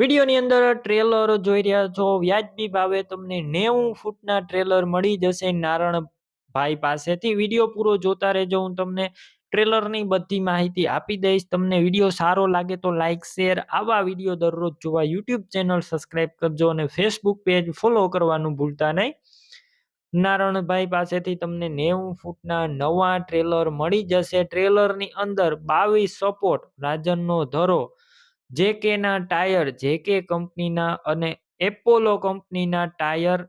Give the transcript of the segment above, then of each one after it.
વિડીયોની અંદર ટ્રેલર જોઈ રહ્યા છો. વ્યાજબી ભાવે તમને નેવું ફૂટના ટ્રેલર મળી જશે નારણભાઈ પાસેથી. વીડિયો પૂરો જોતા રહેજો. હું તમને ટ્રેલરની બધી માહિતી આપી દઈશ. તમને વીડિયો સારો લાગે તો લાઇક શેર, આવા વીડિયો દરરોજ જોવા યુટ્યુબ ચેનલ સબસ્ક્રાઈબ કરજો અને ફેસબુક પેજ ફોલો કરવાનું ભૂલતા નહીં. નારણભાઈ પાસેથી તમને નેવું ફૂટના નવા ટ્રેલર મળી જશે. ટ્રેલરની અંદર બાવીસ સપોર્ટ, રાજનનો ધરો જેકેના ટાયર, જેકે કંપનીના અને એપોલો કંપનીના ટાયર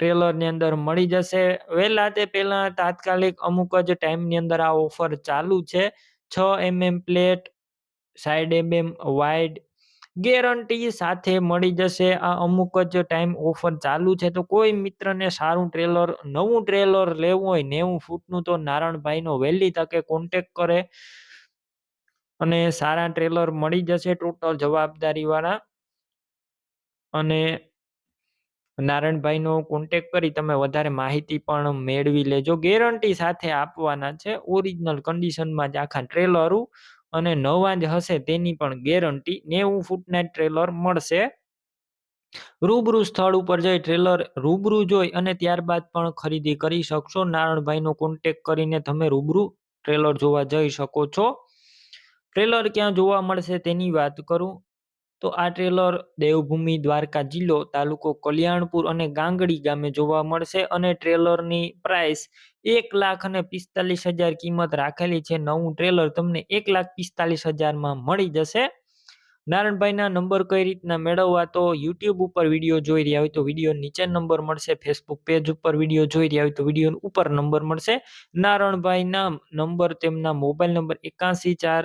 ટ્રેલરની અંદર મળી જશે. વહેલા તે પહેલાં તાત્કાલિક અમુક જ ટાઈમની અંદર આ ઓફર ચાલુ છે. છ MM plate, side MM wide guarantee સાથે મળી જશે. આ અમુક જ ટાઈમ ઓફર ચાલુ છે. તો કોઈ મિત્રને સારું ટ્રેલર, નવું ટ્રેલર લેવું હોય નેવું ફૂટનું તો નારણભાઈનો વહેલી તકે કોન્ટેક કરે. અને સારા ટ્રેલર મળી જશે ટોટલ જવાબદારીવાળા. અને નારાયણભાઈનો કોન્ટેક કરી તમે વધારે માહિતી પણ મેળવી લેજો. ગેરંટી સાથે આપવાના છે. ઓરિજિનલ કન્ડિશનમાં જ આખા ટ્રેલરું અને નવા જ હશે તેની પણ ગેરંટી નેવું ફૂટના ટ્રેલર મળશે. રૂબરૂ સ્થળ ઉપર જઈ ટ્રેલર રૂબરૂ જોઈ અને ત્યારબાદ પણ ખરીદી કરી શકશો. નારણભાઈનો કોન્ટેક કરીને તમે રૂબરૂ ટ્રેલર જોવા જઈ શકો છો. ટ્રેલર ક્યાં જોવા મળશે તેની વાત કરું? તો આ ટ્રેલર દેવભૂમિ દ્વારકા જિલ્લો, તાલુકો કલ્યાણપુર અને ગાંગડી ગામે જોવા મળશે અને ટ્રેલરની પ્રાઇસ એક લાખ અને પિસ્તાલીસ હજાર કિંમત રાખેલી છે. નવું ટ્રેલર તમને એક લાખ પિસ્તાલીસ હજારમાં મળી જશે. નારણભાઈના નંબર કઈ રીતના મેળવવા તો યુટ્યુબ ઉપર વીડિયો જોઈ રહ્યા હોય તો વીડિયો નીચે નંબર મળશે ફેસબુક પેજ ઉપર વીડિયો જોઈ રહ્યા હોય તો વીડિયો ઉપર નંબર મળશે. નારણભાઈના નંબર તેમના મોબાઈલ નંબર એકાસી ચાર